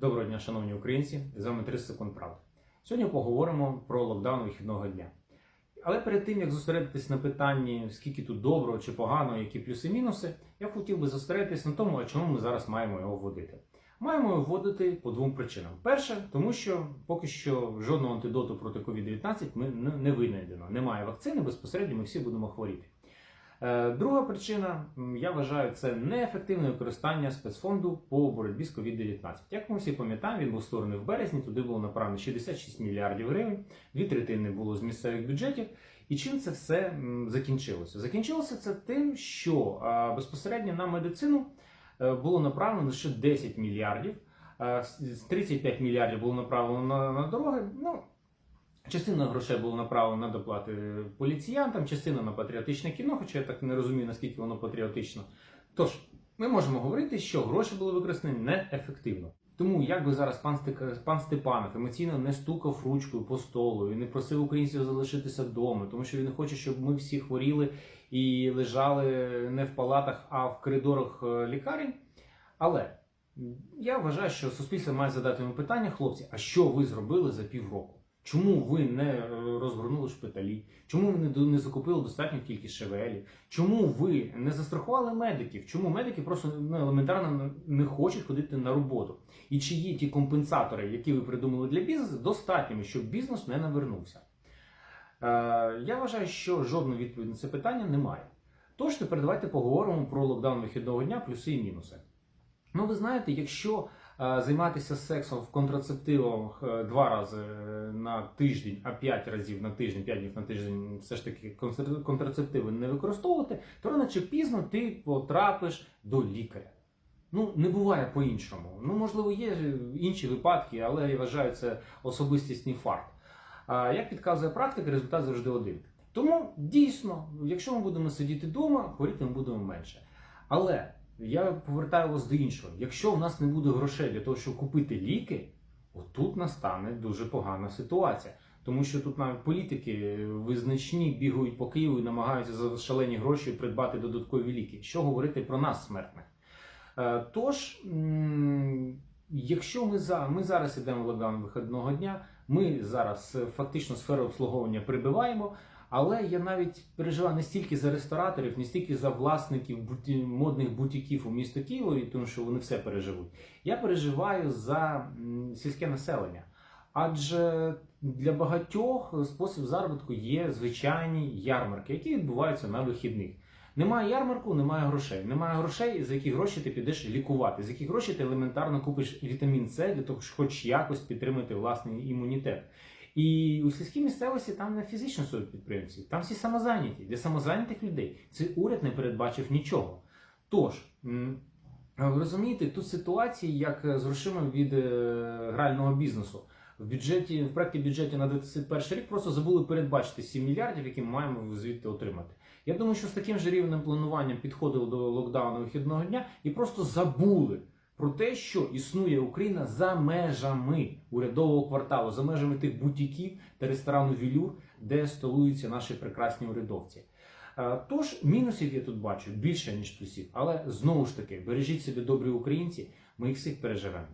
Доброго дня, шановні українці! З вами 30 секунд правди. Сьогодні поговоримо про локдаун вихідного дня. Але перед тим як зосередитись на питанні, скільки тут доброго чи поганого, які плюси-мінуси, я хотів би зосередитись на тому, а чому ми зараз маємо його вводити. Маємо його вводити по двом причинам. Перше, тому що поки що жодного антидоту проти COVID-19 ми не- не винайдено. Немає вакцини, безпосередньо ми всі будемо хворіти. Е, Друга причина, я вважаю, це неефективне використання спецфонду по боротьбі з COVID-19. Як ми всі пам'ятаємо, він був створений в березні, туди було направлено 66 мільярдів гривень, дві третини було з місцевих бюджетів. І чим це все закінчилося? Закінчилося це тим, що безпосередньо на медицину е, було направлено лише 10 мільярдів, а, з з 35 мільярдів було направлено на, на дороги. Ну, Частина грошей було направлено на доплати поліціянтам, частина на патріотичне кіно, хоча я так не розумію, наскільки воно патріотично. Тож, ми можемо говорити, що гроші були використані неефективно. Тому, як би зараз пан, пан Степанов емоційно не стукав ручкою по столу і не просив українців залишитися вдома, тому що він не хоче, щоб ми всі хворіли і лежали не в палатах, а в коридорах е, лікарень. Але я вважаю, що суспільство має задати йому питання, хлопці, а що ви зробили за півроку? Чому ви не е, розгорнули шпиталі? Чому ви не, закупили достатню кількість ШВЛів? Чому ви не застрахували медиків? Чому медики просто ну, елементарно не хочуть ходити на роботу? І чи є ті компенсатори, які ви придумали для бізнесу, достатніми, щоб бізнес не навернувся? Е, я вважаю, що жодної відповіді на це питання немає. Тож тепер давайте поговоримо про локдаун вихідного дня, плюси і мінуси. Ну, ви знаєте, якщо займатися сексом в контрацептивах е, два рази е, на тиждень, а п'ять разів на тиждень, п'ять днів на тиждень, все ж таки контрацептиви не використовувати, то рано чи пізно ти потрапиш до лікаря. Ну, не буває по-іншому. Ну, можливо, є інші випадки, але я вважаю це особистісний факт. Як підказує практика, результат завжди один. Тому дійсно, якщо ми будемо сидіти вдома, хворіти ми будемо менше. Але я повертаю вас до іншого. Якщо в нас не буде грошей для того, щоб купити ліки, отут настане дуже погана ситуація. Тому що тут навіть політики визначні бігають по Києву і намагаються за шалені гроші придбати додаткові ліки. Що говорити про нас, смертних? Е, Тож, якщо ми за ми зараз йдемо в локдаун вихідного дня, ми зараз е, фактично сферу обслуговування прибиваємо. Але я навіть переживаю не стільки за рестораторів, не стільки за власників модних бутіків у місто Києві, тому що вони все переживуть. Я переживаю за сільське населення. Адже для багатьох спосіб заробітку є звичайні ярмарки, які відбуваються на вихідних. Немає ярмарку, немає грошей. Немає грошей, за які гроші ти підеш лікувати, за які гроші ти елементарно купиш вітамін С для того, щоб хоч якось підтримати власний імунітет. І у сільській місцевості там не фізично сидять підприємці, там всі самозайняті. Для самозайнятих людей цей уряд не передбачив нічого. Тож, ви розумієте, тут ситуації, як з грошима від е, грального бізнесу. В бюджеті, в проекті бюджеті на 2021 рік просто забули передбачити 7 мільярдів, які ми маємо звідти отримати. Я думаю, що з таким же рівнем планування підходили до локдауну вихідного дня і просто забули про те, що існує Україна за межами урядового кварталу, за межами тих бутіків та ресторану Вілюр, де столуються наші прекрасні урядовці. Е, Тож мінусів я тут бачу більше ніж плюсів, але знову ж таки бережіть себе добрі українці, ми їх всіх переживемо.